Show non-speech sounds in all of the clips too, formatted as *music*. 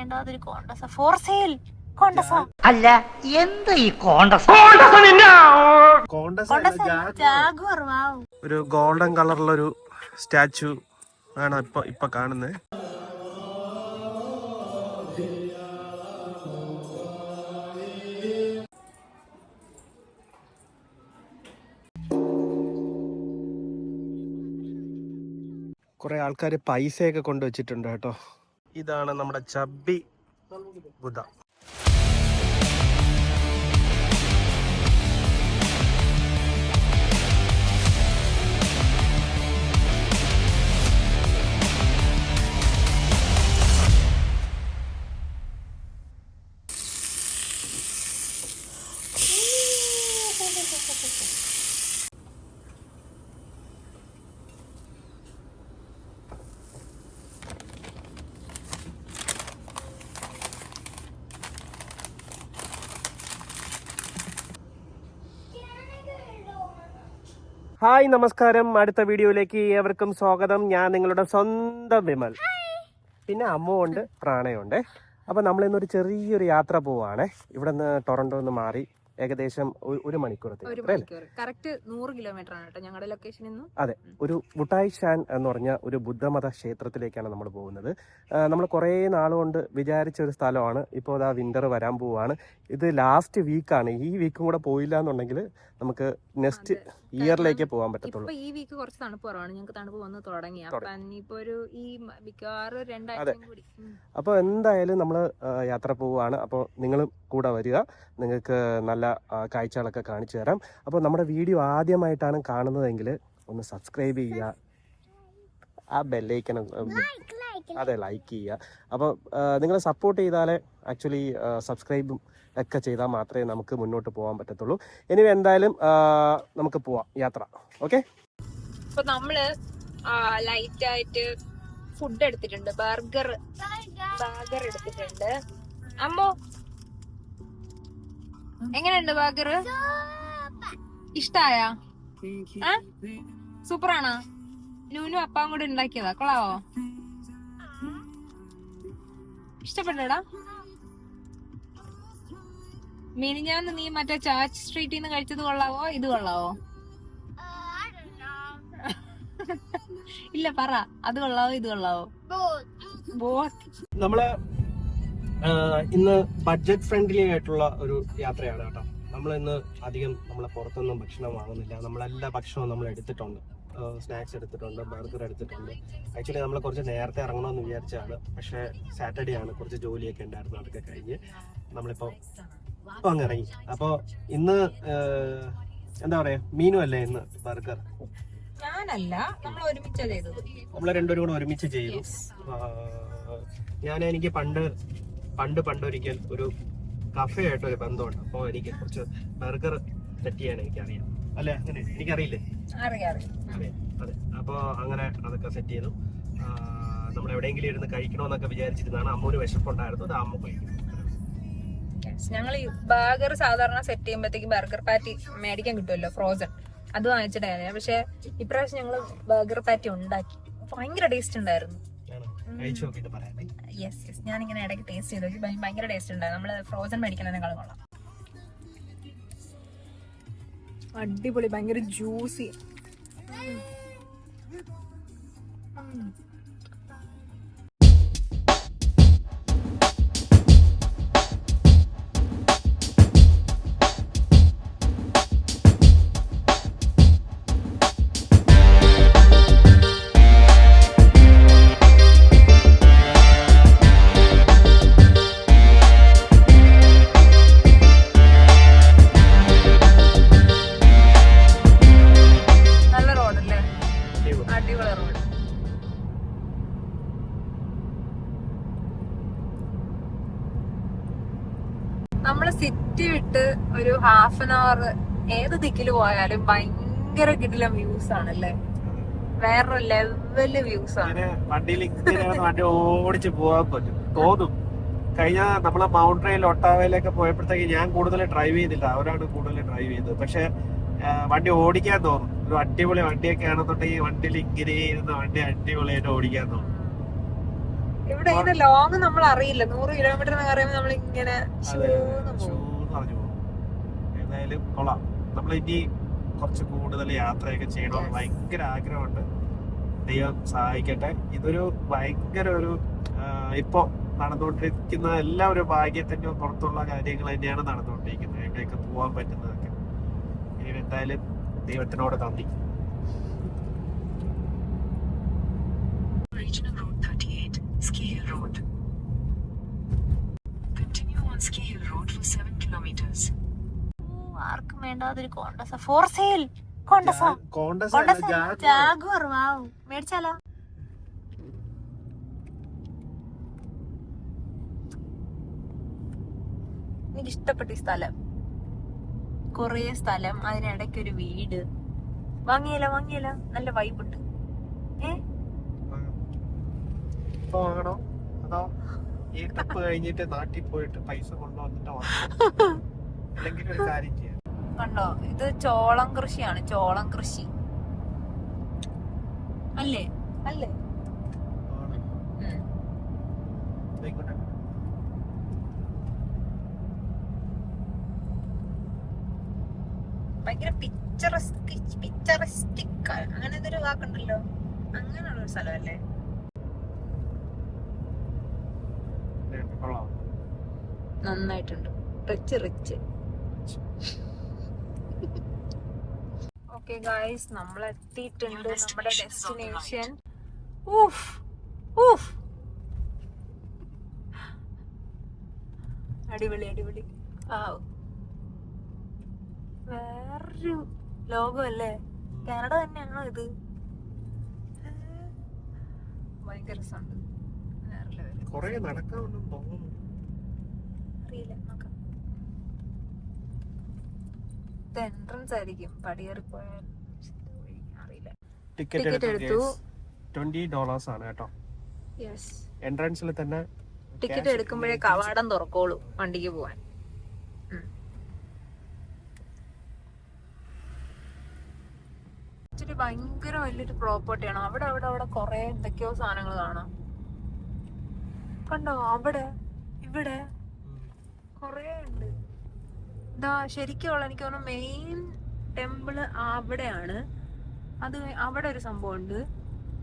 വേണ്ടാതൊരു Contessa for sale Contessa അല്ല എന്ത് ഈ കോണ്ടസ കോണ്ടസ് കോണ്ടസ ജാഗ്വർ വാവ്. ഒരു ഗോൾഡൻ കളറുള്ള ഒരു സ്റ്റാച്ചു ആണ് ഇപ്പൊ ഇപ്പൊ കാണുന്നത് കുറെ ആൾക്കാർ പൈസയൊക്കെ കൊണ്ടുവച്ചിട്ടുണ്ട് കേട്ടോ. ഇതാണ് നമ്മുടെ ചബ്ബി ബുദ്ധ ഹായ് നമസ്കാരം. അടുത്ത വീഡിയോയിലേക്ക് ഏവർക്കും സ്വാഗതം. ഞാൻ നിങ്ങളുടെ സ്വന്തം വിമൽ. പിന്നെ അമ്മുണ്ട് പ്രാണയുണ്ട് അപ്പോൾ നമ്മൾ ഇന്നൊരു ചെറിയൊരു യാത്ര പോവാണ്. ഇവിടെ നിന്ന് ടൊറന്റോ നിന്ന് മാറി ഏകദേശം ഒരു- മണിക്കൂർ. അതെ ഒരു വുട്ടായ് ഷാൻ എന്ന് പറഞ്ഞ ഒരു ബുദ്ധമത ക്ഷേത്രത്തിലേക്കാണ് നമ്മൾ പോകുന്നത്. നമ്മൾ കുറേ നാളുകൊണ്ട് വിചാരിച്ച ഒരു സ്ഥലമാണ്. ഇപ്പോൾ അതാ വിന്റർ വരാൻ പോവാണ്. ഇത് ലാസ്റ്റ് വീക്കാണ് ഈ വീക്കും കൂടെ പോയില്ല എന്നുണ്ടെങ്കിൽ നമുക്ക് നെക്സ്റ്റ്. ഇയറിലേക്ക് പോകാൻ പറ്റത്തുള്ളൂ ഇപ്പൊ ഈ വീക്ക് കുറച്ച് തണുപ്പ് കുറവാണ്. ഞങ്ങൾക്ക് തണുപ്പ് വന്ന് തുടങ്ങി. അപ്പൊ ഇനിയിപ്പോ ഒരു ഈ മിക്കവാറും രണ്ടാഴ്ച കൂടി. അപ്പോൾ എന്തായാലും നമ്മൾ യാത്ര പോവുകയാണ് അപ്പോൾ നിങ്ങളും കൂടെ വരിക. നിങ്ങൾക്ക് നല്ല കാഴ്ചകളൊക്കെ കാണിച്ചു തരാം. അപ്പോൾ നമ്മുടെ വീഡിയോ ആദ്യമായിട്ടാണ് കാണുന്നതെങ്കിൽ ഒന്ന് സബ്സ്ക്രൈബ് ചെയ്യുക. ആ ബെല്ലൈക്കൺ അതെ ലൈക്ക് ചെയ്യുക. അപ്പോൾ നിങ്ങൾ സപ്പോർട്ട് ചെയ്താലേ ആക്ച്വലി സബ്സ്ക്രൈബും ഒക്കെ ചെയ്താൽ മാത്രമേ നമുക്ക് മുന്നോട്ട് പോകാൻ പറ്റത്തുള്ളൂ. ഇനി എന്തായാലും നമുക്ക് പോവാം. യാത്ര. ഓക്കെ? അപ്പൊ നമ്മൾ ലൈറ്റ് ആയിട്ട് ഫുഡ് എടുത്തിട്ടുണ്ട്. ബർഗർ ബർഗർ എടുത്തിട്ടുണ്ട്. അമ്മോ എങ്ങനെയുണ്ട് ബർഗർ ഇഷ്ടായ? സൂപ്പറാണോ? നൂനും അപ്പാവും കൂടെ ഉണ്ടാക്കിയതാ. കൊള്ളാവോ? ഇഷ്ടപ്പെട്ടടാ മിനിഞ്ഞാന്ന് നീ മറ്റേ ചാച്ച് സ്ട്രീറ്റിൽ നിന്ന് കഴിച്ചത് കൊള്ളാവോ? ഇത് കൊള്ളാവോ? ഇല്ല പറ. അത് കൊള്ളാവോ? ഇത് കൊള്ളാവോ? നമ്മൾ ഇന്ന് ബഡ്ജറ്റ് ഫ്രണ്ട്ലി ആയിട്ടുള്ള ഒരു യാത്രയാണ് കേട്ടോ. നമ്മൾ ഇന്ന് അധികം നമ്മളെ പുറത്തൊന്നും ഭക്ഷണം വാങ്ങുന്നില്ല. നമ്മളെല്ലാ ഭക്ഷണവും നമ്മൾ എടുത്തിട്ടുണ്ട്. സ്നാക്സ് എടുത്തിട്ടുണ്ട് ബർഗർ എടുത്തിട്ടുണ്ട്. ആക്ച്വലി നമ്മൾ കുറച്ച് നേരത്തെ ഇറങ്ങണമെന്ന് വിചാരിച്ചാണ് പക്ഷേ സാറ്റർഡേ ആണ് കുറച്ച് ജോലിയൊക്കെ ഉണ്ടായിരുന്നു അതൊക്കെ കഴിഞ്ഞ്. നമ്മളിപ്പോൾ ഇപ്പൊ അങ്ങ് ഇറങ്ങി അപ്പോൾ ഇന്ന് എന്താ പറയാ? മീനും അല്ലേ ഇന്ന് ബർഗർ? ഞാനല്ല നമ്മൾ ഒരുമിച്ച് ചെയ്തത്. നമ്മൾ രണ്ടുപേരും കൂടെ ഒരുമിച്ച് ചെയ്തു. ഞാൻ എനിക്ക് പണ്ട് പണ്ട് പണ്ടൊരിക്കൽ ഒരു കഫേ ആയിട്ട് ഒരു ബന്ധമുണ്ട്. അപ്പോൾ എനിക്ക് കുറച്ച് ബർഗർ സെറ്റ് ചെയ്യാൻ എനിക്കറിയാം. അല്ലെ? അങ്ങനെ എനിക്കറിയില്ലേ? അറിയാം അതെ അതെ. അപ്പോൾ അങ്ങനെ അതൊക്കെ സെറ്റ് ചെയ്തു. നമ്മൾ എവിടെയെങ്കിലും ഇരുന്ന് കഴിക്കണമെന്നൊക്കെ വിചാരിച്ചിരുന്നാണ് അമ്മൂന് വിശപ്പുണ്ടായിരുന്നു അത് അമ്മ കഴിക്കും. ഞങ്ങൾ ഈ ബർഗർ സാധാരണ സെറ്റ് ചെയ്യുമ്പോഴത്തേക്ക് ബർഗർ പാറ്റി മേടിക്കാൻ കിട്ടുമല്ലോ ഫ്രോസൺ അത് വാങ്ങിച്ചിട്ടായിരുന്നു. പക്ഷെ ഇപ്രാവശ്യം ഞങ്ങൾ ബർഗർ പാറ്റി ഉണ്ടാക്കി. ഭയങ്കര ടേസ്റ്റ് ഉണ്ടായിരുന്നു. യെസ് യെസ് ഞാൻ ഇങ്ങനെ ഇടയ്ക്ക് ടേസ്റ്റ് ചെയ്തു ഭയങ്കര ടേസ്റ്റ് ഉണ്ടായിരുന്നു. നമ്മൾ ഫ്രോസൺ മേടിക്കുന്നതിനേക്കാളും കൊള്ളാം. അടിപൊളി. ഭയങ്കര ജ്യൂസി പോയാലും ഭയങ്കര കിടിലം വ്യൂസ് ആണല്ലേ? വേറൊരു ലെവൽ വ്യൂസ് ആണ്. വണ്ടിയിൽ വണ്ടി ഓടിച്ച് പോകാൻ പറ്റും. തോന്നും. കഴിഞ്ഞ നമ്മളെ മൗണ്ട് റെയിൽ ഒട്ടാവയിലൊക്കെ പോയപ്പോഴത്തേക്ക് ഞാൻ കൂടുതൽ ഡ്രൈവ് ചെയ്തില്ല. അവരാണ് കൂടുതൽ ഡ്രൈവ് ചെയ്തത്. പക്ഷെ വണ്ടി ഓടിക്കാൻ തോന്നും. ഒരു അടിപൊളി വണ്ടിയൊക്കെ ആണെന്നുണ്ടെങ്കിൽ വണ്ടിയിൽ ഇങ്ങനെ ഇരുന്ന് വണ്ടി അടിപൊളിയായിട്ട് ഓടിക്കാൻ തോന്നും. ഇവിടെ ഇത് ലോങ് നമ്മൾ അറിയില്ല. നൂറ് കിലോമീറ്റർ എന്ന് പറയുമ്പോൾ നമ്മൾ ഇങ്ങനെ ഏതായാലും കൊള്ളാം. നമ്മൾ ഇനി കുറച്ച് കൂടുതൽ യാത്രയൊക്കെ ചെയ്യണമെന്ന്. ഭയങ്കര ആഗ്രഹമുണ്ട്. ദൈവം സഹായിക്കട്ടെ. ഇതൊരു ഭയങ്കര ഒരു ഇപ്പോൾ ഇപ്പൊ നടന്നുകൊണ്ടിരിക്കുന്ന എല്ലാ ഒരു ഭാഗ്യത്തിന്റെ പുറത്തുള്ള കാര്യങ്ങൾ തന്നെയാണ് നടന്നുകൊണ്ടിരിക്കുന്നത്. എവിടെയൊക്കെ പോകാൻ പറ്റുന്നതൊക്കെ. ഇനി എന്തായാലും ദൈവത്തിനോട് നന്ദി. വേണ്ടാതൊരു Contessa. For sale Contessa. Contessa Jaguar. Wow. മേടിച്ചാലോ? എനിക്ക് ഇഷ്ടപ്പെട്ട ഈ സ്ഥലം. കൊറേ സ്ഥലം അതിനിടയ്ക്ക് ഒരു വീട്. വാങ്ങിയല്ല വാങ്ങിയല്ല. നല്ല വൈബുണ്ട് ഏ? വാങ്ങണോ? അതോ ഈ ട്രിപ്പ് കഴിഞ്ഞിട്ട് നാട്ടിൽ പോയിട്ട് പൈസ കൊണ്ടുവന്നിട്ട് വാങ്ങണോ? *laughs* അല്ലെങ്കിൽ ഒരു കാര്യം ചെയ്യാം. കണ്ടോ? ഇത് ചോളം കൃഷിയാണ് ചോളം കൃഷി. അല്ലേ? അല്ലേ. ഭയങ്കര പിക്ചറസ്റ്റിക് പിക്ചറസ്റ്റിക് അങ്ങനെ എന്തൊരു വാക്കുണ്ടല്ലോ. അങ്ങനെയുള്ള ഒരു സ്ഥലമല്ലേ? നന്നായിട്ടുണ്ട്. റിച്ച് റിച്ച് ഓക്കെ ഗായ്സ് നമ്മൾ എത്തിയിട്ടുണ്ട് നമ്മുടെ ഡെസ്റ്റിനേഷൻ ഊഫ് ഊഫ് അടിപൊളി അടിപൊളി. ആ. വേറൊരു ലോകമല്ലേ? കാനഡ തന്നെയാണോ ഇത്? ഭയങ്കര രസമുണ്ട്. അറിയില്ല നോക്കാം ഇത് എൻട്രൻസ് ആയിരിക്കും. പടിയേറി പോയാൽ അറിയില്ല. ടിക്കറ്റ് എടുത്തു ട്വന്റി ഡോളേഴ്സ് ആണ് കേട്ടോ. എൻട്രൻസിൽ തന്നെ ടിക്കറ്റ് എടുക്കുമ്പോഴേ കവാടം തുറക്കോളൂ വണ്ടിക്ക് പോവാൻ. ഇച്ചിരി ഭയങ്കര വലിയൊരു പ്രോപ്പർട്ടിയാണ് അവിടെ അവിടെ അവിടെ കൊറേ എന്തൊക്കെയോ സാധനങ്ങൾ കാണാം. കണ്ടോ? അവിടെ ഇവിടെ കൊറേ ഉണ്ട്. ഇതാ ശരിക്കുള്ള എനിക്ക് തോന്നുന്നു മെയിൻ ടെമ്പിൾ അവിടെയാണ്. അത് അവിടെ ഒരു സംഭവം ഉണ്ട്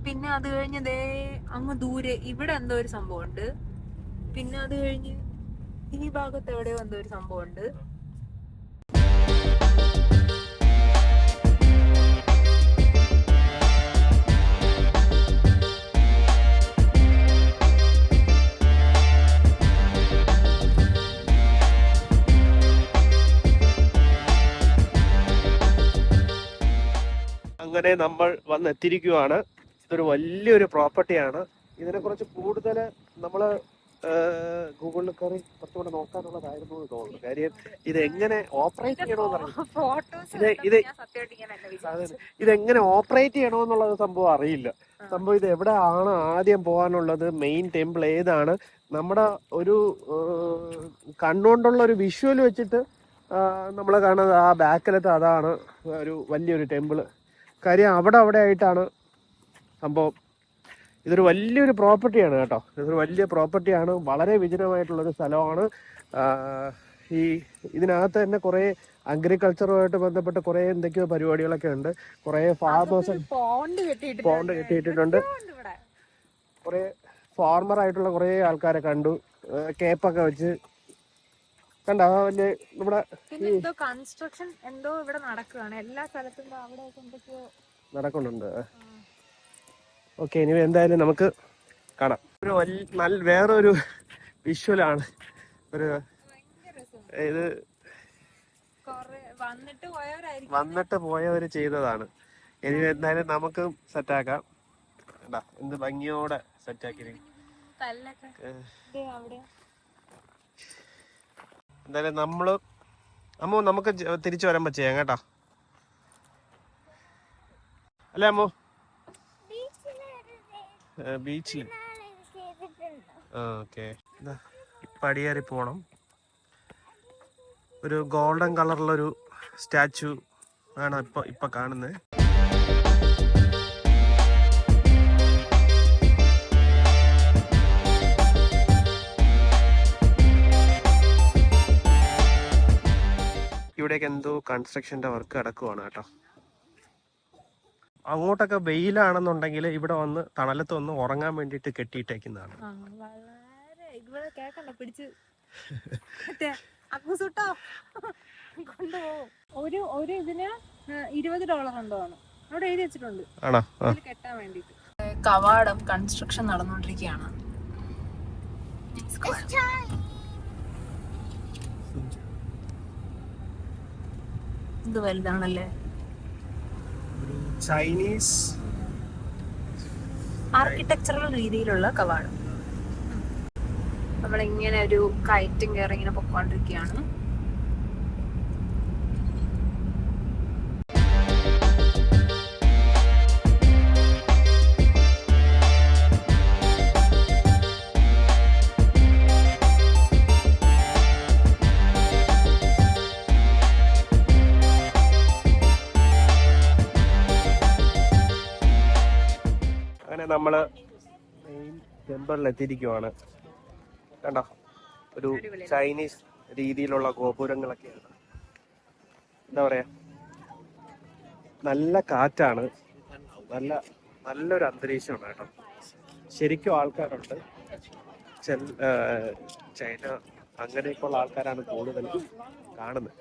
പിന്നെ അത് കഴിഞ്ഞ് ദേ അങ്ങ് ദൂരെ ഇവിടെ എന്തോ ഒരു സംഭവം ഉണ്ട് പിന്നെ അത് കഴിഞ്ഞ് ഈ ഭാഗത്ത് എവിടെയോ എന്തോ ഒരു സംഭവം അങ്ങനെ നമ്മൾ വന്നെത്തിയിരിക്കുകയാണ് ഇതൊരു വലിയൊരു പ്രോപ്പർട്ടിയാണ്. ഇതിനെ കുറിച്ച് കൂടുതൽ നമ്മൾ ഗൂഗിളിൽ കയറി കുറച്ചുകൂടെ നോക്കാനുള്ളതായിരുന്നു എന്ന് തോന്നുന്നു. കാര്യം ഇത് എങ്ങനെ ഓപ്പറേറ്റ് ചെയ്യണമെന്ന് അറിയില്ല. ഇത് ഇത് ഇതെങ്ങനെ ഓപ്പറേറ്റ് ചെയ്യണമെന്നുള്ളത് സംഭവം അറിയില്ല. സംഭവം ഇത് എവിടെ ആണ് ആദ്യം പോകാനുള്ളത്? മെയിൻ ടെമ്പിൾ ഏതാണ്? നമ്മുടെ ഒരു കണ്ണുകൊണ്ടുള്ള ഒരു വിഷ്വൽ വെച്ചിട്ട് നമ്മൾ കാണുന്നത് ആ ബാക്കിലത്തെ അതാണ് ഒരു വലിയൊരു ടെമ്പിൾ കാര്യം അവിടെ അവിടെ ആയിട്ടാണ് സംഭവം. ഇതൊരു വലിയൊരു പ്രോപ്പർട്ടിയാണ് കേട്ടോ. ഇതൊരു വലിയ പ്രോപ്പർട്ടിയാണ് വളരെ വിജനമായിട്ടുള്ളൊരു സ്ഥലമാണ്. ഈ ഇതിനകത്ത് തന്നെ കുറേ അഗ്രികൾച്ചറുമായിട്ട് ബന്ധപ്പെട്ട് കുറേ എന്തൊക്കെയോ പരിപാടികളൊക്കെ ഉണ്ട്. കുറേ ഫാർമേഴ്സ് പോണ്ട് കെട്ടിയിട്ടിട്ടുണ്ട്. കുറേ ഫാർമർ ആയിട്ടുള്ള കുറേ ആൾക്കാരെ കണ്ടു. കേപ്പൊക്കെ വെച്ച് കണ്ട? വലിയ നമ്മുടെ പിന്നെ എന്തോ കൺസ്ട്രക്ഷൻ എന്തോ ഇവിടെ നടക്കുകയാണ് എല്ലാ സ്ഥലത്തും അവിടെ എന്തൊക്കെയോ നടക്കുന്നുണ്ട്. ഓക്കെ ഇനി എന്തായാലും നമുക്ക് കാണാം. ഒരു നല്ല വേറൊരു വിഷ്വലാണ് ഒരു ഇത് വന്നിട്ട് പോയവര് വന്നിട്ട് പോയവർ ചെയ്തതാണ്. ഇനി എന്തായാലും നമുക്ക് സെറ്റാക്കാം ആക്കാം. എന്ത് ഭംഗിയോടെ സെറ്റാക്കി ആക്കി അവിടെ എന്തായാലും നമ്മൾ അമ്മു നമുക്ക് തിരിച്ചു വരാൻ ചെയ്യാം കേട്ടോ അല്ലേ അമ്മു? ബീച്ചിൽ ഓക്കെ. പടിയേറി പോണം. ഒരു ഗോൾഡൻ കളറിലൊരു സ്റ്റാച്ചു ആണ് ഇപ്പൊ ഇപ്പൊ കാണുന്നത് ഇവിടേക്ക് എന്തോ കൺസ്ട്രക്ഷന്റെ വർക്ക് നടക്കുവാണ് കേട്ടോ. അങ്ങോട്ടൊക്കെ വെയിലാണെന്നുണ്ടെങ്കിൽ ഇവിടെ വന്ന് തണലത്ത് വന്ന് ഉറങ്ങാൻ വേണ്ടിയിട്ട് കെട്ടിയിട്ടേക്കുന്നതാണ്. ഒരു ഒരു ഇതിന് ഇരുപത് ഡോളർ എന്തോ ആണ്. അവിടെ എഴുതി വെച്ചിട്ടുണ്ട്. ആണോ? ഇതിൽ കെട്ടാൻ വേണ്ടിട്ട് കവാടം കൺസ്ട്രക്ഷൻ നടന്നുകൊണ്ടിരിക്കുകയാണ്. ഇത് വലുതാണല്ലേ? ചൈനീസ് ആർക്കിടെക്ചറൽ രീതിയിലുള്ള കവാടം. നമ്മളിങ്ങനെ ഒരു കയറ്റും കയറി ഇങ്ങനെ പൊക്കോണ്ടിരിക്കുകയാണ്. നമ്മൾ മെയിൻ എത്തിയിരിക്കുവാണ്. കണ്ടോ? ഒരു ചൈനീസ് രീതിയിലുള്ള ഗോപുരങ്ങളൊക്കെയാണ്. എന്താ പറയാ? നല്ല കാറ്റാണ്. നല്ല നല്ലൊരു അന്തരീക്ഷമാണ് കേട്ടോ. ശരിക്കും ആൾക്കാരുണ്ട്. ചൈന അങ്ങനെയൊക്കെയുള്ള ആൾക്കാരാണ് കൂടുതൽ കാണുന്നത്.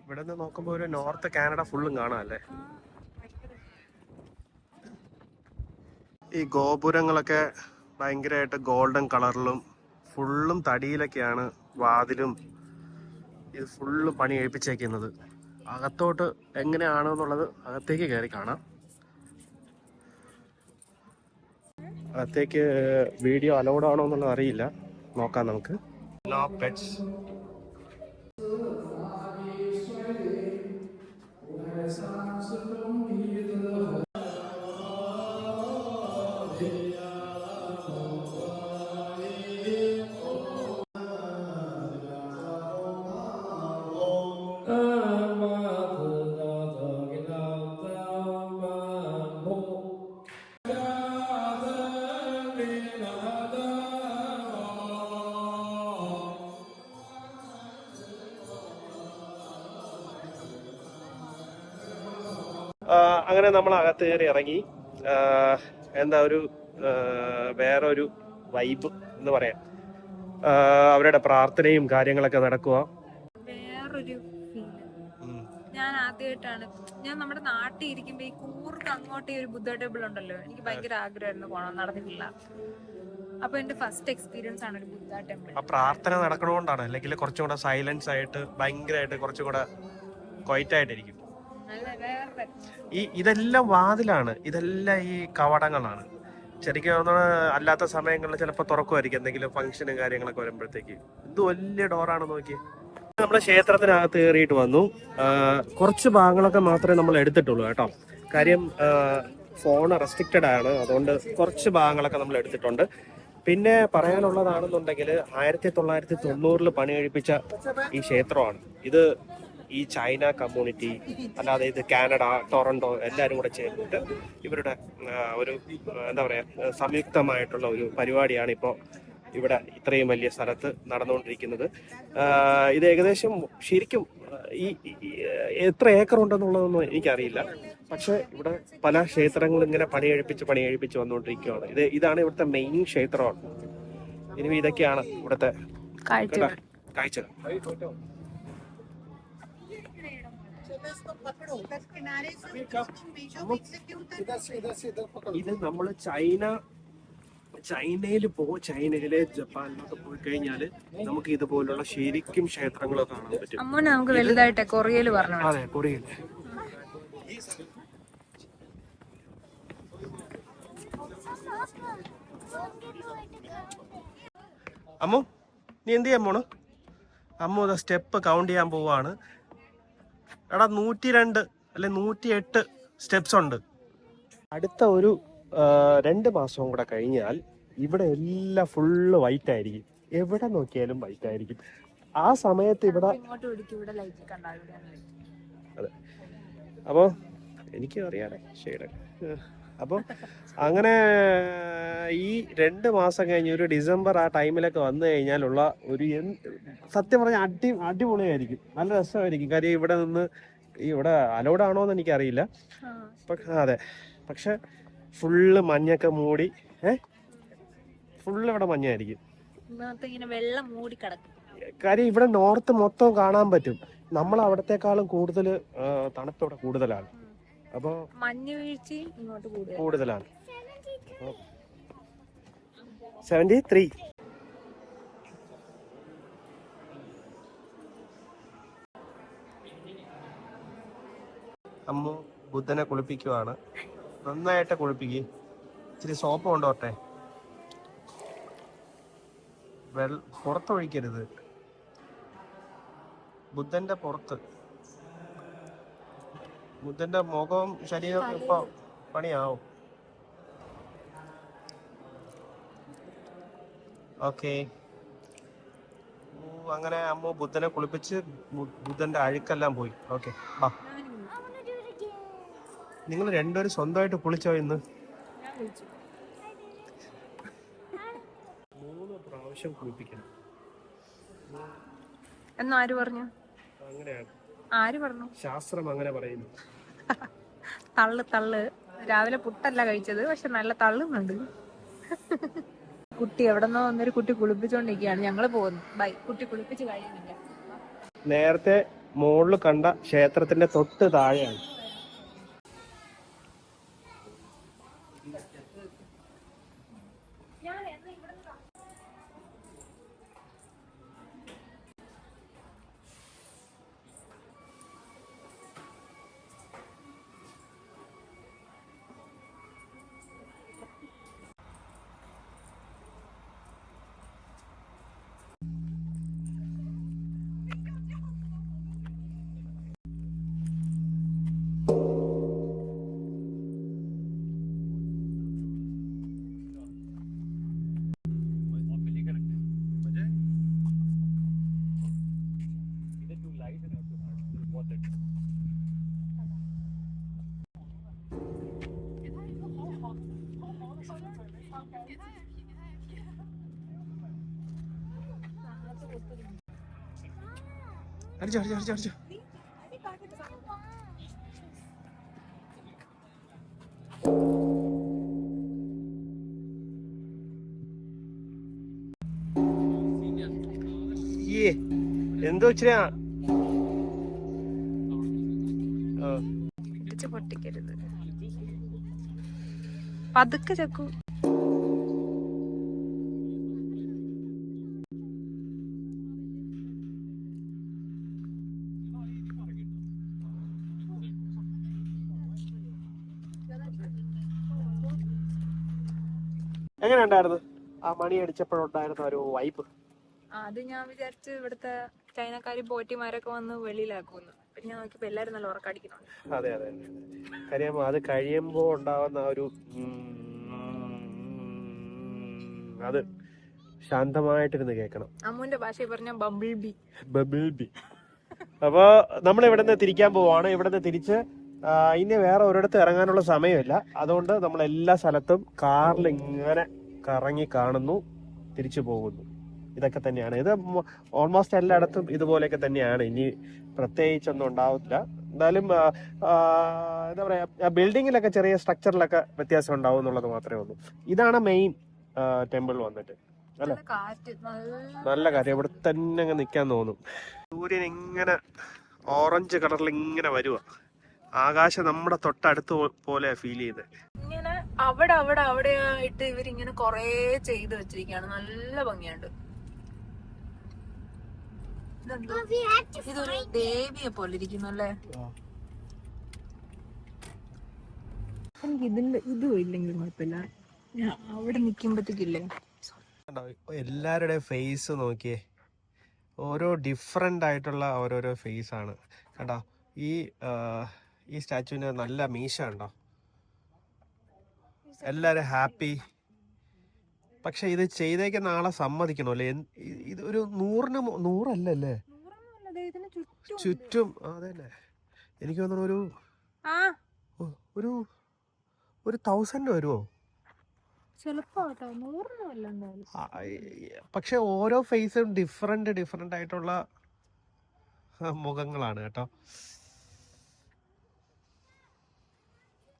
ഇവിടെ നിന്ന് നോക്കുമ്പോ ഒരു നോർത്ത് കാനഡ ഫുള്ളും കാണാം അല്ലേ? ഈ ഗോപുരങ്ങളൊക്കെ ഭയങ്കരമായിട്ട് ഗോൾഡൻ കളറിലും ഫുള്ളും തടിയിലൊക്കെയാണ് വാതിലും ഇത് ഫുള്ള് പണി എഴുപ്പിച്ചേക്കുന്നത് അകത്തോട്ട് എങ്ങനെയാണെന്നുള്ളത് അകത്തേക്ക് കയറി കാണാം. അകത്തേക്ക് വീഡിയോ അലൗഡ് ആണോ എന്നുള്ളത് അറിയില്ല. നോക്കാം നമുക്ക്. പെറ്റ്സ് അങ്ങനെ നമ്മൾ അകത്ത് കയറി ഇറങ്ങി എന്താ ഒരു വേറെ ഒരു വൈബ് എന്ന് പറയാം. അവരുടെ പ്രാർത്ഥനയും കാര്യങ്ങളൊക്കെ നടക്കുക വേറൊരു ഞാൻ ആദ്യമായിട്ടാണ് ഞാൻ നമ്മുടെ നാട്ടിൽ ഇരിക്കുമ്പോ ഈ കൂർക്ക് അങ്ങോട്ട് ഈ ഒരു ബുദ്ധ ടെമ്പിൾ ഉണ്ടല്ലോ എനിക്ക് ഭയങ്കര ആഗ്രഹമായിരുന്നു പോകണം നടന്നിട്ടില്ല. അപ്പൊ എന്റെ ഫസ്റ്റ് എക്സ്പീരിയൻസ് ആണ് ഒരു ബുദ്ധ ടെമ്പിൾ പ്രാർത്ഥന നടക്കണോണ്ടാണ് അല്ലെങ്കിൽ കുറച്ചുകൂടെ സൈലൻസ് ആയിട്ട് ഭയങ്കരമായിട്ട് കുറച്ചുകൂടെ ക്വൈറ്റ് ആയിട്ടിരിക്കും. ഈ ഇതെല്ലാം വാതിലാണ്. ഇതെല്ലാം ഈ കവാടങ്ങളാണ്. ശരിക്കും അല്ലാത്ത സമയങ്ങളിൽ ചിലപ്പോൾ തുറക്കുമായിരിക്കും എന്തെങ്കിലും ഫംഗ്ഷനും കാര്യങ്ങളൊക്കെ വരുമ്പോഴത്തേക്ക്. ഇത് വലിയ ഡോറാണ് നോക്കി നമ്മുടെ ക്ഷേത്രത്തിനകത്ത് കയറിയിട്ട് വന്നു. കുറച്ച് ഭാഗങ്ങളൊക്കെ മാത്രമേ നമ്മൾ എടുത്തിട്ടുള്ളൂ കേട്ടോ. കാര്യം ഫോൺ റെസ്ട്രിക്റ്റഡ് ആണ്. അതുകൊണ്ട് കുറച്ച് ഭാഗങ്ങളൊക്കെ നമ്മൾ എടുത്തിട്ടുണ്ട്. പിന്നെ പറയാനുള്ളതാണെന്നുണ്ടെങ്കിൽ ആയിരത്തി തൊള്ളായിരത്തി തൊണ്ണൂറിൽ പണി കഴിപ്പിച്ച ഈ ക്ഷേത്രമാണ്. ഇത് ഈ ചൈന കമ്മ്യൂണിറ്റി അല്ലാതെ ഇത് കാനഡ ടൊറന്റോ എല്ലാവരും കൂടെ ചേർന്നിട്ട് ഇവരുടെ ഒരു എന്താ പറയുക സംയുക്തമായിട്ടുള്ള ഒരു പരിപാടിയാണ് ഇപ്പോൾ ഇവിടെ ഇത്രയും വലിയ സ്ഥലത്ത് നടന്നുകൊണ്ടിരിക്കുന്നത്. ഇത് ഏകദേശം ശരിക്കും ഈ എത്ര ഏക്കർ ഉണ്ടെന്നുള്ളതൊന്നും എനിക്കറിയില്ല. പക്ഷെ ഇവിടെ പല ക്ഷേത്രങ്ങളും ഇങ്ങനെ പണി പണിയെഴുപ്പിച്ച് പണി കഴിപ്പിച്ച് വന്നുകൊണ്ടിരിക്കുകയാണ്. ഇത് ഇതാണ് ഇവിടുത്തെ മെയിൻ ക്ഷേത്രമാണ്. ഇനി ഇതൊക്കെയാണ് ഇവിടുത്തെ കാഴ്ചകൾ. ഇത് നമ്മൾ ചൈന ചൈനയിൽ പോ ചൈനയിലെ ജപ്പാനിലൊക്കെ പോയി കഴിഞ്ഞാൽ നമുക്ക് ഇതുപോലുള്ള ശരിക്കും ക്ഷേത്രങ്ങൾ കാണാൻ പറ്റും. നമുക്ക് വലുതായിട്ട് കൊറിയയിൽ പറഞ്ഞു? അതെ കൊറിയയിൽ അമ്മു നീ എന്ത് ചെയ്യാൻ പോണു? അമ്മു സ്റ്റെപ്പ് കൗണ്ട് ചെയ്യാൻ പോവാണ്. എടാ നൂറ്റി രണ്ട് അല്ലെ നൂറ്റി എട്ട് സ്റ്റെപ്സ് ഉണ്ട്. അടുത്ത ഒരു രണ്ട് മാസവും കൂടെ കഴിഞ്ഞാൽ ഇവിടെ എല്ലാം ഫുള്ള് വൈറ്റ് ആയിരിക്കും. എവിടെ നോക്കിയാലും വൈറ്റ് ആയിരിക്കും. ആ സമയത്ത് ഇവിടെ ഇങ്ങോട്ട് പിടിക്കും ഇവിടെ ലൈറ്റ് കണ്ടാൽ അപ്പോൾ എനിക്ക് അറിയാടെ ഷെയ്ഡ് അപ്പോൾ അങ്ങനെ ഈ രണ്ട് മാസം കഴിഞ്ഞ് ഒരു ഡിസംബർ ആ ടൈമിലൊക്കെ വന്നു കഴിഞ്ഞാലുള്ള ഒരു സത്യം പറഞ്ഞാൽ അടി അടിപൊളിയായിരിക്കും. നല്ല രസമായിരിക്കും. കാര്യം ഇവിടെ നിന്ന് ഈ ഇവിടെ അലൗഡ് ആണോ എന്ന് എനിക്കറിയില്ല പക്ഷെ അതെ. പക്ഷെ ഫുള്ള് മഞ്ഞൊക്കെ മൂടി ഏ? ഫുള്ള് ഇവിടെ മഞ്ഞായിരിക്കും. കാര്യം ഇവിടെ നോർത്ത് മൊത്തം കാണാൻ പറ്റും. നമ്മൾ അവിടത്തെക്കാളും കൂടുതൽ തണുപ്പ് ഇവിടെ കൂടുതലാണ്. അപ്പോൾ മഞ്ഞ് വീഴ്ചയും ഇങ്ങോട്ട് കൂടുതൽ കൂടുതലാണ്. സെവന്റി ത്രീ അമ്മു ബുദ്ധനെ കുളിപ്പിക്കുവാണ്. നന്നായിട്ട് കുളിപ്പിക്ക്. ഇച്ചിരി സോപ്പ് കൊണ്ടോട്ടെ വെൾ പുറത്തൊഴിക്കരുത്. ബുദ്ധന്റെ പുറത്ത്. ബുദ്ധന്റെ മുഖവും ശരീരവും ഇപ്പൊ പണിയാവും. ഓക്കെ. അങ്ങനെ അമ്മ ബുദ്ധനെ കുളിപ്പിച്ച് ബുദ്ധന്റെ അഴുക്കെല്ലാം പോയി. ഓക്കെ ബാ. നിങ്ങൾ രണ്ടുപേരും സ്വന്തമായിട്ട് കുളിച്ചോ ഇന്ന്? മൂന്ന് പ്രാവശ്യം കുളിപ്പിക്കണം. എന്നാര് പറഞ്ഞു? അങ്ങനെയാണ്. ആര് പറഞ്ഞു? ശാസ്ത്രം അങ്ങനെ പറയുന്നു. തള്ളു തള്ളു. രാവിലെ പുട്ടല്ല കഴിച്ചത് പക്ഷെ നല്ല തള്ളുന്നുണ്ട്. കുട്ടി എവിടെന്നോ വന്നൊരു കുട്ടി കുളിപ്പിച്ചോണ്ടിരിക്കുകയാണ്. ഞങ്ങൾ പോകുന്നു. ബൈ. കുട്ടി കുളിപ്പിച്ച് കഴിയുന്നില്ല നേരത്തെ മുകളിൽ കണ്ട ക്ഷേത്രത്തിന്റെ തൊട്ട് താഴെയാണ്. അടിച്ചോ അടിച്ചോ അടിച്ചോ അടിച്ചോ. എന്തോ ഇച്ചിരി ആ. ആ, പിടിച്ച് പൊട്ടിക്കരുത്. പതുക്കെ ചക്കു. ഉണ്ടായിരുന്നു. ആ മണി അടിച്ചപ്പോഴുണ്ടായിരുന്ന ഒരു വൈബ് അത് ഞാൻ വിചാരിച്ചു ഇവിടുത്തെ ചൈനക്കാരി പോറ്റിമാരൊക്കെ വന്ന് വെളിയിലാക്കുമെന്ന്. പിന്നെ ഞാൻ നോക്കിയപ്പോ എല്ലാരും നല്ല ഉറക്കടിക്കുന്നുണ്ട്. അതെ അതെ. കാര്യം അത് കഴിയുമ്പോ ഉണ്ടാവുന്ന ഒരു അത് ശാന്തമായിട്ടിരുന്ന് കേൾക്കണം. അമ്മുവിന്റെ ഭാഷയിൽ പറഞ്ഞ ബബിൾ ബി ബബിൾ ബി അപ്പൊ നമ്മൾ ഇവിടെ നിന്ന് തിരിക്കാൻ പോവാണ്. ഇവിടെ നിന്ന് തിരിച്ച് ഇനി വേറെ ഒരിടത്ത് ഇറങ്ങാനുള്ള സമയമില്ല. അതുകൊണ്ട് നമ്മൾ എല്ലാ സ്ഥലത്തും കാറിൽ ഇങ്ങനെ കറങ്ങി കാണുന്നു തിരിച്ചു പോകുന്നു. ഇതൊക്കെ തന്നെയാണ്. ഇത് ഓൾമോസ്റ്റ് എല്ലായിടത്തും ഇതുപോലെയൊക്കെ തന്നെയാണ്. ഇനി പ്രത്യേകിച്ചൊന്നും ഉണ്ടാവില്ല എന്തായാലും എന്താ പറയാ ബിൽഡിങ്ങിലൊക്കെ ചെറിയ സ്ട്രക്ചറിലൊക്കെ വ്യത്യാസം ഉണ്ടാവും എന്നുള്ളത് മാത്രമേ ഉള്ളൂ. ഇതാണ് മെയിൻ ടെമ്പിൾ വന്നിട്ട്. അല്ല? നല്ല കാറ്റ്. കാര്യം ഇവിടെ തന്നെ അങ്ങ് നിൽക്കാൻ തോന്നും. സൂര്യൻ ഇങ്ങനെ ഓറഞ്ച് കളറിൽ ഇങ്ങനെ വരുവാ. ആകാശം നമ്മുടെ തൊട്ടടുത്ത് പോലെ ഫീൽ ചെയ്ത് ഇങ്ങനെ അവിടെ അവിടെ അവിടെ ആയിട്ട് ഇവരിങ്ങനെ കൊറേ ചെയ്ത് വെച്ചിരിക്കുകയാണ്. നല്ല ഭംഗിയുണ്ട്? ഇതൊരു ദേവിയെ പോലെ ഇരിക്കുന്നു അല്ലേ? എനിക്ക് ഇതിന്റെ ഇതും ഇല്ലെങ്കിലും കുഴപ്പമില്ല. ഞാൻ അവിടെ നിൽക്കുമ്പോഴത്തേക്കില്ലേ? എല്ലാവരുടെയും ഫേസ് നോക്കിയേ. ഓരോ ഡിഫറെന്റ് ആയിട്ടുള്ള ഓരോരോ ഫേസ് ആണ്. കണ്ടോ ഈ ഈ സ്റ്റാച്ചുവിന് നല്ല മീശ ഉണ്ടോ എല്ലാവരും ഹാപ്പി. പക്ഷെ ഇത് ചെയ്തേക്കുന്ന ആളെ സമ്മതിക്കണമല്ലേ. അല്ലേ ഇത് ഒരു നൂറിന് നൂറല്ലേ ചുറ്റും അതല്ലേ അതന്നെ. എനിക്ക് തോന്നുന്നു ഒരു ഒരു ഒരു തൗസൻഡ് വരുമോ പക്ഷെ ഓരോ ഫേസും ഡിഫറെന്റ് ഡിഫറെന്റ് ആയിട്ടുള്ള മുഖങ്ങളാണ് കേട്ടോ.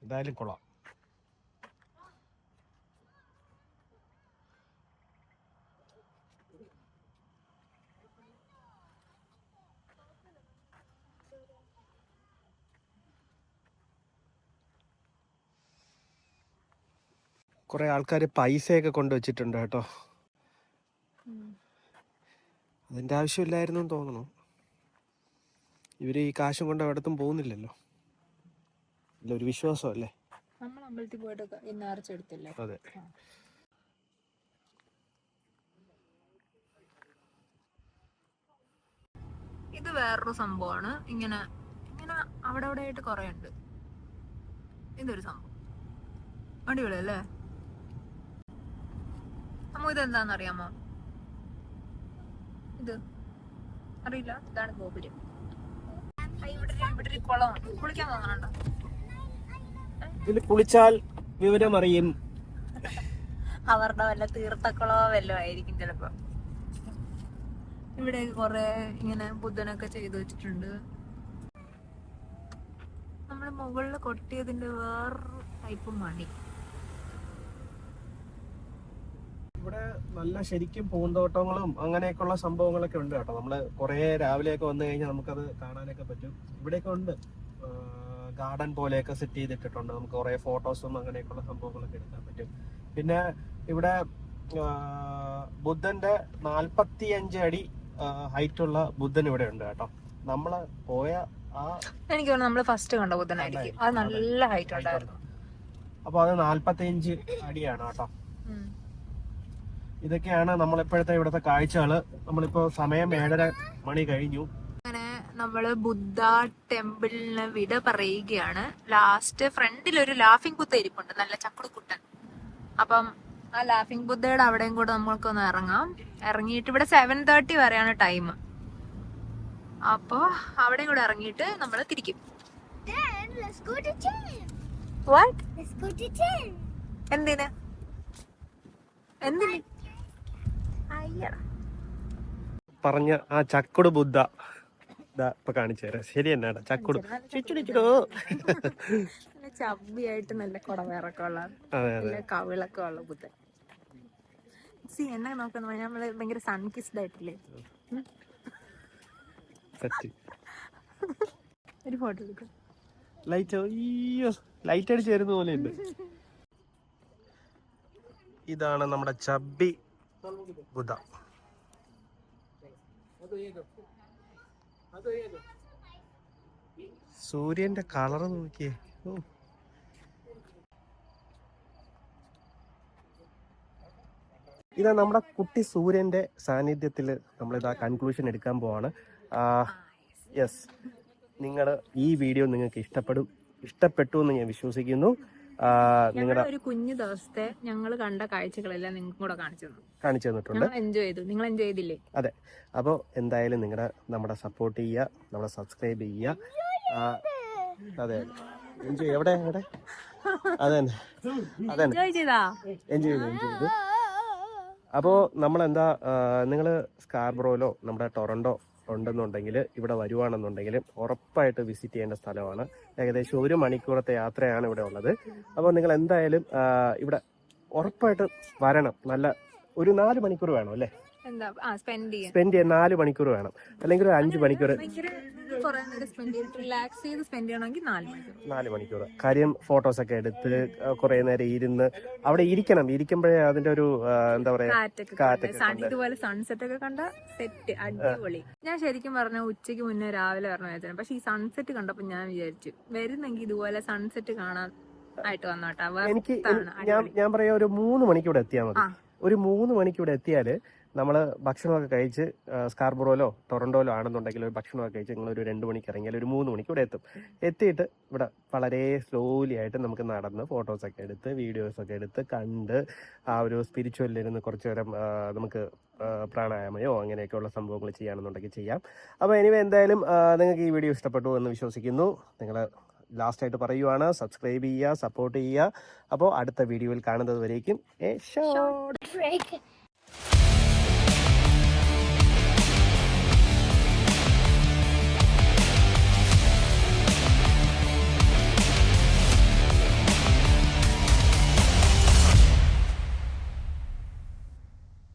എന്തായാലും കൊള്ളാം. കുറെ ആൾക്കാർ പൈസയൊക്കെ കൊണ്ടുവച്ചിട്ടുണ്ട് കേട്ടോ. അതിന്റെ ആവശ്യമില്ലായിരുന്നു എന്ന് തോന്നുന്നു. ഇവർ ഈ കാശും കൊണ്ട് എവിടത്തും പോകുന്നില്ലല്ലോ. ഒരു വിശ്വാസമല്ലേ നമ്മൾ അമ്പലത്തിൽ പോയിട്ട് എടുത്തില്ലേ അതെ. ഇത് വേറൊരു സംഭവമാണ്. ഇങ്ങനെ ഇങ്ങനെ അവിടെ അവിടെ ആയിട്ട് കുറേ ഉണ്ട് ഇതൊരു സംഭവം. അടിപൊളി അല്ലേ അമ്മ ഇത് എന്താന്ന് അറിയാമോ ഇത്. അറിയില്ല. ഇതാണ് ഗോപുരം. ഇവിടെ ഇവിടെ ഒരു കുളം കുളിക്കാൻ തോന്നണുണ്ടോ ഇതിൽ കുളിച്ചാൽ വിവരം അറിയും. അവരുടെ വല്ല തീർത്ഥക്കുളോ വല്ലോ ആയിരിക്കും ചിലപ്പോ. ഇവിടെ കൊറേ ഇങ്ങനെ ബുദ്ധനൊക്കെ ചെയ്തു വെച്ചിട്ടുണ്ട്. നമ്മൾ മുകളിൽ കൊട്ടിയതിന്റെ വേറൊരു ടൈപ്പ് മണി. ഇവിടെ നല്ല ശരിക്കും പൂന്തോട്ടങ്ങളും അങ്ങനെയൊക്കെയുള്ള സംഭവങ്ങളൊക്കെ ഉണ്ട് കേട്ടോ. നമ്മൾ കുറേ രാവിലെയൊക്കെ വന്നു കഴിഞ്ഞാൽ നമുക്കത് കാണാനൊക്കെ പറ്റും. ഇവിടെയൊക്കെ ഉണ്ട്. ഗാർഡൻ പോലെയൊക്കെ സെറ്റ് ചെയ്തിട്ടിട്ടുണ്ട്. നമുക്ക് കുറേ ഫോട്ടോസും അങ്ങനെയൊക്കെയുള്ള സംഭവങ്ങളൊക്കെ എടുക്കാൻ പറ്റും. പിന്നെ ഇവിടെ ബുദ്ധന്റെ നാൽപ്പത്തി അഞ്ച് അടി ഹൈറ്റ് ഉള്ള ബുദ്ധൻ ഇവിടെ ഉണ്ട് കേട്ടോ. നമ്മൾ പോയ ആ എനിക്ക് തോന്നുന്നു നമ്മൾ ഫസ്റ്റ് കണ്ട ബുദ്ധനായിരിക്കും അത് നല്ല ഹൈറ്റ് ഉണ്ടായിരുന്നു. അപ്പൊ അത് നാൽപ്പത്തി അഞ്ച് അടിയാണ് കേട്ടോ. ഇതൊക്കെയാണ് നമ്മളിപ്പോഴത്തെ ഇവിടുത്തെ കാഴ്ചകൾ. നമ്മളിപ്പോ സമയം ഏഴര മണി കഴിഞ്ഞു. അങ്ങനെ നമ്മൾ ബുദ്ധ ടെമ്പിളിന് വിട പറയുകയാണ്. ലാസ്റ്റ് ഫ്രണ്ടിൽ ഒരു ലാഫിംഗ് ബുദ്ധ ഇരിപ്പുണ്ട്. നല്ല ചക്കുടുക്കുട്ടൻ. അപ്പം ആ ലാഫിംഗ് ബുദ്ധയുടെ അവിടെയും കൂടെ നമ്മൾക്കൊന്ന് ഇറങ്ങാം. ഇറങ്ങിയിട്ട് ഇവിടെ സെവൻ തേർട്ടി വരെയാണ് ടൈം അപ്പോ അവിടെയും കൂടെ ഇറങ്ങിയിട്ട് നമ്മൾ തിരിക്കും. Then let's go to gym. What Let's go to gym. എന്തിന്? എന്തിന്? പറഞ്ഞ ആ ചക്കുട് ബുദ്ധ ഇപ്പൊ കാണിച്ചു തരാം. ശരി തന്നെ ചക്കുട്. ചബ്ബിയായിട്ട് നല്ല കുടവേറൊക്കെ ഉള്ള നല്ല കവിളൊക്കെ ഉള്ള ബുദ്ധ സി എന്നെ നോക്കുന്ന നമ്മൾ ഭയങ്കര സൺകിസ്ഡ് ആയിട്ടില്ലേ? ഒരു ഫോട്ടോ എടുക്കും. ലൈറ്റ് അയ്യോ ലൈറ്റ് അടിച്ച് വരുന്ന പോലെ ഉണ്ട്. ഇതാണ് നമ്മുടെ ചബ്ബി. ബുദ്ധ സൂര്യന്റെ കളർ നോക്കിയേ. ഓ. ഇതാ നമ്മുടെ കുട്ടി സൂര്യന്റെ സാന്നിധ്യത്തിൽ നമ്മൾ ഇതാ കൺക്ലൂഷൻ എടുക്കാൻ പോവാണ്. യെസ് നിങ്ങൾ ഈ വീഡിയോ നിങ്ങൾക്ക് ഇഷ്ടപ്പെടും ഇഷ്ടപ്പെട്ടു എന്ന് ഞാൻ വിശ്വസിക്കുന്നു. നിങ്ങളുടെ ഒരു കുഞ്ഞു ദിവസത്തെ ഞങ്ങൾ കണ്ട കാഴ്ചകളെല്ലാം നിങ്ങൾക്കും കൂടെ കാണിച്ചു കാണിച്ചു തന്നിട്ടുണ്ട്. എൻജോയ് ചെയ്തു. നിങ്ങൾ എൻജോയ് ചെയ്തില്ലേ? അതെ. അപ്പോൾ എന്തായാലും നിങ്ങളുടെ നമ്മുടെ സപ്പോർട്ട് ചെയ്യുക നമ്മളെ സബ്സ്ക്രൈബ് ചെയ്യുക. അതെ. എൻജോയ് എവിടെ? എവിടെ? അതെ അതെ എൻജോയ് ചെയ്തു? എൻജോയ് ചെയ്തു അപ്പോൾ നമ്മളെന്താ നിങ്ങൾ സ്കാർബ്രോയിലോ നമ്മുടെ ടൊറൻഡോ ഉണ്ടെന്നുണ്ടെങ്കിൽ ഇവിടെ വരുവാണെന്നുണ്ടെങ്കിൽ ഉറപ്പായിട്ട് വിസിറ്റ് ചെയ്യേണ്ട സ്ഥലമാണ്. ഏകദേശം ഒരു മണിക്കൂറത്തെ യാത്രയാണ് ഇവിടെ ഉള്ളത്. അപ്പോൾ നിങ്ങൾ എന്തായാലും ഇവിടെ ഉറപ്പായിട്ട് വരണം. നല്ല ഒരു നാല് മണിക്കൂർ വേണം അല്ലേ? എന്താ ആ സ്പെൻഡ് ചെയ്യാൻ നാല് മണിക്കൂർ വേണം. അല്ലെങ്കിൽ ഒരു അഞ്ച് മണിക്കൂർ കുറെ നേരം സ്പെൻഡ് ചെയ്ത് റിലാക്സ് ചെയ്ത് സ്പെൻഡ് ചെയ്യണമെങ്കിൽ നാല് മണിക്കൂർ. നാല് മണിക്കൂർ. കാര്യം ഫോട്ടോസ് ഒക്കെ എടുത്ത് കുറെ നേരം ഇരുന്ന് അവിടെ ഇരിക്കണം. ഇരിക്കുമ്പോഴേ അതിന്റെ ഒരു ആ, എന്താ പറയാ കാറ്റൊക്കെ കാറ്റൊക്കെ കണ്ട്, sun ഇതുപോലെ സൺസെറ്റ് ഒക്കെ കണ്ട സെറ്റ് അടിപൊളി. ഞാൻ ശരിക്കും പറഞ്ഞ ഉച്ചയ്ക്ക് മുന്നേ രാവിലെ വരണം വിചാരിച്ചു. പക്ഷെ ഈ സൺസെറ്റ് കണ്ടപ്പോ ഞാൻ വിചാരിച്ചു വരുന്നെങ്കിൽ ഇതുപോലെ സൺസെറ്റ് കാണാൻ ആയിട്ട് വന്നോട്ടാ എനിക്ക് ഞാൻ ഞാൻ പറയാ ഒരു മൂന്ന് മണിക്കൂടെ എത്തിയാൽ മതി. ആ. ഒരു മൂന്ന് മണിക്കൂടെ എത്തിയാൽ നമ്മൾ ഭക്ഷണമൊക്കെ കഴിച്ച് സ്കാർബറോലോ ടൊറൻഡോയിലോ ആണെന്നുണ്ടെങ്കിൽ ഒരു ഭക്ഷണമൊക്കെ കഴിച്ച് നിങ്ങൾ ഒരു രണ്ട് മണിക്ക് ഇറങ്ങിയാൽ ഒരു മൂന്ന് മണിക്ക് ഇവിടെ എത്തും. എത്തിയിട്ട് ഇവിടെ വളരെ സ്ലോലി ആയിട്ട് നമുക്ക് നടന്ന് ഫോട്ടോസൊക്കെ എടുത്ത് വീഡിയോസൊക്കെ എടുത്ത് കണ്ട് ആ ഒരു സ്പിരിച്വലിരുന്ന് കുറച്ച് നേരം നമുക്ക് പ്രാണായാമയോ അങ്ങനെയൊക്കെയുള്ള സംഭവങ്ങൾ ചെയ്യുകയാണെന്നുണ്ടെങ്കിൽ ചെയ്യാം. അപ്പോൾ എനിവേ എന്തായാലും നിങ്ങൾക്ക് ഈ വീഡിയോ ഇഷ്ടപ്പെട്ടു എന്ന് വിശ്വസിക്കുന്നു. നിങ്ങൾ ലാസ്റ്റായിട്ട് പറയുവാണ് സബ്സ്ക്രൈബ് ചെയ്യുക സപ്പോർട്ട് ചെയ്യുക. അപ്പോൾ അടുത്ത വീഡിയോയിൽ കാണുന്നത് വരേക്കും.